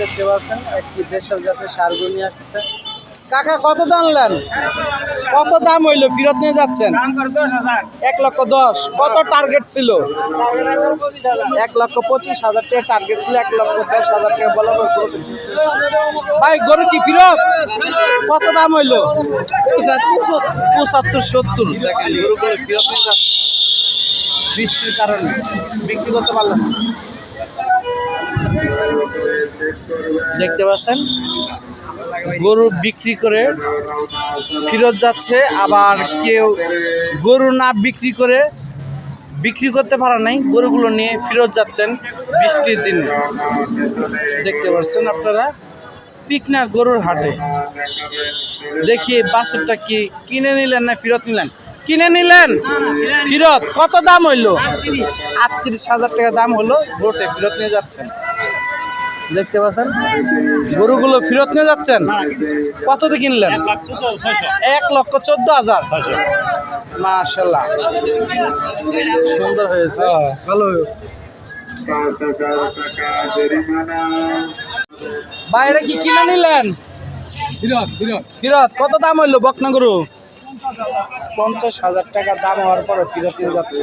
দেখতে পাচ্ছেন একটি দেশের জাতের সারগুলো নিয়ে আসতেছে। কাকা কত দাম নেন? কত দাম হইল? ফেরত নিয়ে যাচ্ছেন? করে এক লক্ষ দশ। কত টার্গেট ছিল? এক লক্ষ পঁচিশ হাজার টাকা টার্গেট ছিল এক লক্ষ দশ হাজার টাকা বলা ভাই গরু কি ফিরত? কত দাম হইল? পঁচাত্তর সত্তর। দেখেন গরুগুলো ফিরত নিয়ে যাচ্ছে। বৃষ্টির কারণে। বিক্রি করতে পারলাম। দেখতে পাচ্ছেন? গরু বিক্রি করে ফেরত যাচ্ছে, আবার কেউ গরু না বিক্রি করে বিক্রি করতে পারা নাই, গরুগুলো নিয়ে ফেরত যাচ্ছেন বৃষ্টির দিনে। দেখতে পাচ্ছেন আপনারা? পিকনা গরুর হাটে। দেখি বাছুরটা কি কিনে নিলেন না ফেরত নিলেন? কিনে নিলেন? ফেরত? কত দাম হইল? আটত্রিশ হাজার টাকা দাম হলো গরুটা ফেরত নিয়ে যাচ্ছেন। দেখতে পাচ্ছেন? গরুগুলো ফেরত নিয়ে যাচ্ছেন? কত দিয়ে কিনলেন? এক লক্ষ চোদ্দ হাজার। মাশাল্লাহ। সুন্দর হয়েছে। ভালো বাইরে কি কিনে নিলেন? ফিরত, কত দাম হইল বকনা গরু? পঞ্চাশ হাজার টাকা দাম হওয়ার পরে ফিরত নিয়ে যাচ্ছে।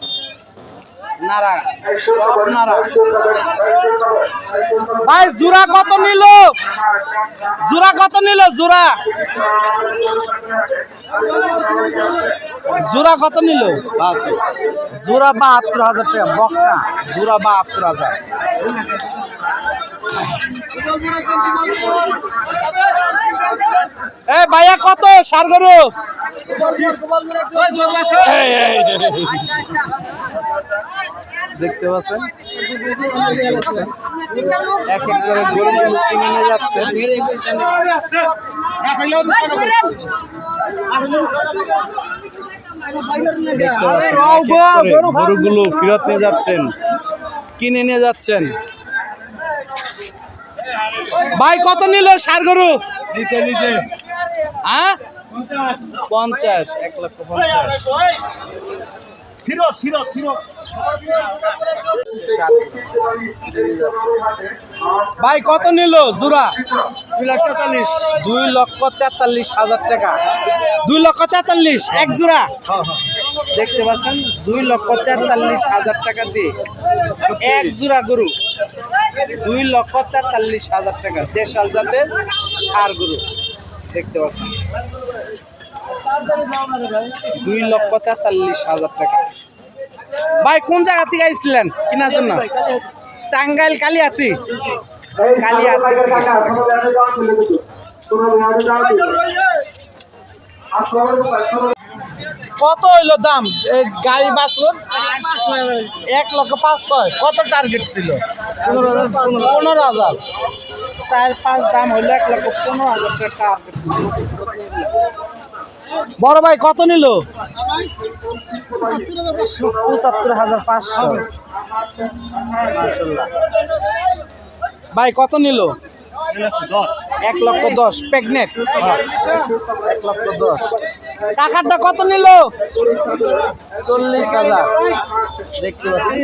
নারা সব নারা। ভাই জোড়া কত নিল? জোড়া কত নিল জোড়া? জোড়া কত নিল? জোড়া বাহাত্তর হাজার টাকা বকনা জোড়া বাহাত্তর হাজার। এ ভাইয়া কত? সার গরু? এই, এই, এই। দেখতে পাচ্ছেন। এক এক করে গরুগুলো কিনে নিয়ে যাচ্ছে। গরুগুলো ফেরত নিয়ে যাচ্ছেন কিনে নিয়ে যাচ্ছেন। ভাই কত নিল সার গরু? হ্যাঁ? পঞ্চাশ এক লক্ষ পঞ্চাশ। ফিরত ফিরত ফিরত। ভাই কত নিল জোড়া? দুই লাখ তেতাল্লিশ। দুই লক্ষ তেতাল্লিশ হাজার টাকা। দুই লক্ষ তেতাল্লিশ এক জোড়া? দেখতে পাচ্ছেন দুই লক্ষ তেতাল্লিশ হাজার টাকা দিয়ে। এক জোড়া গরু। দুই লক্ষ তেতাল্লিশ হাজার টাকা। দেশাল জাতের সার গরু। দেখতে পাচ্ছেন। দুই লক্ষ তেতাল্লিশ হাজার টাকা। ভাই, কোন জায়গা থেকে আইছিলেন কেনার জন্য? টাঙ্গাইল কালিয়াতি। কালিয়াতি। কত হইল দাম? গাড়ি বাসুর এক লক্ষ পাঁচ ছয়। কত টার্গেট ছিল? পনেরো হাজার। চার পাঁচ দাম হইল এক লক্ষ পনেরো হাজার টার্গেট ছিল। বড় ভাই কত নিল? পঁচাত্তর হাজার পাঁচশো। ভাই কত নিল? এক লক্ষ দশ। প্রেগনেট? এক লক্ষ দশ। টাকাটা কত নিল? চল্লিশ হাজার। দেখতে পাচ্ছি